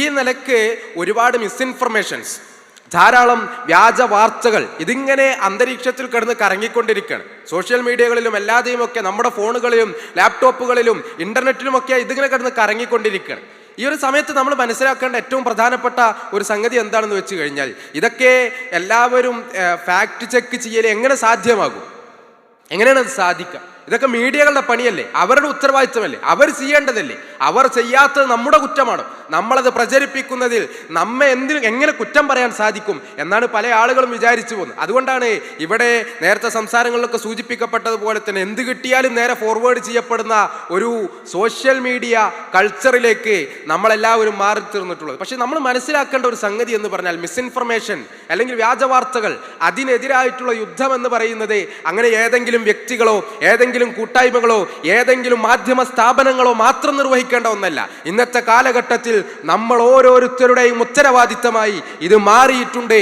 ഈ നിലയ്ക്ക് ഒരുപാട് മിസ്ഇൻഫർമേഷൻസ് ധാരാളം വ്യാജ വാർത്തകൾ ഇതിങ്ങനെ അന്തരീക്ഷത്തിൽ കിടന്ന് കറങ്ങിക്കൊണ്ടിരിക്കുകയാണ്. സോഷ്യൽ മീഡിയകളിലും എല്ലാതെയും ഒക്കെ നമ്മുടെ ഫോണുകളിലും ലാപ്ടോപ്പുകളിലും ഇന്റർനെറ്റിലുമൊക്കെ ഇതിങ്ങനെ കിടന്ന് കറങ്ങിക്കൊണ്ടിരിക്കുകയാണ്. ഈ ഒരു സമയത്ത് നമ്മൾ മനസ്സിലാക്കേണ്ട ഏറ്റവും പ്രധാനപ്പെട്ട ഒരു സംഗതി എന്താണെന്ന് വെച്ച് കഴിഞ്ഞാൽ ഇതൊക്കെ എല്ലാവരും ഫാക്ട് ചെക്ക് ചെയ്യൽ എങ്ങനെ സാധ്യമാകും? എങ്ങനെയാണ് അത് സാധിക്കുക? ഇതൊക്കെ മീഡിയകളുടെ പണിയല്ലേ? അവരുടെ ഉത്തരവാദിത്തമല്ലേ? അവർ ചെയ്യേണ്ടതല്ലേ? അവർ ചെയ്യാത്തത് നമ്മുടെ കുറ്റമാണ്? നമ്മളത് പ്രചരിപ്പിക്കുന്നതിൽ നമ്മെ എന്തിനു എങ്ങനെ കുറ്റം പറയാൻ സാധിക്കും എന്നാണ് പല ആളുകളും വിചാരിച്ചു പോകുന്നത്. അതുകൊണ്ടാണ് ഇവിടെ നേരത്തെ സംസാരങ്ങളിലൊക്കെ സൂചിപ്പിക്കപ്പെട്ടതുപോലെ തന്നെ എന്ത് കിട്ടിയാലും നേരെ ഫോർവേഡ് ചെയ്യപ്പെടുന്ന ഒരു സോഷ്യൽ മീഡിയ കൾച്ചറിലേക്ക് നമ്മളെല്ലാവരും മാറി തീർന്നിട്ടുള്ളത്. പക്ഷേ നമ്മൾ മനസ്സിലാക്കേണ്ട ഒരു സംഗതി എന്ന് പറഞ്ഞാൽ മിസ്ഇൻഫർമേഷൻ അല്ലെങ്കിൽ വ്യാജവാർത്തകൾ അതിനെതിരായിട്ടുള്ള യുദ്ധം എന്ന് പറയുന്നത് അങ്ങനെ ഏതെങ്കിലും വ്യക്തികളോ ഏതെങ്കിലും കൂട്ടായ്മകളോ ഏതെങ്കിലും മാധ്യമ സ്ഥാപനങ്ങളോ മാത്രം നിർവഹിക്കേണ്ട ഒന്നല്ല. ഇന്നത്തെ കാലഘട്ടത്തിൽ നമ്മൾ ഓരോരുത്തരുടെയും ഉത്തരവാദിത്തമായി ഇത് മാറിയിട്ടുണ്ട്.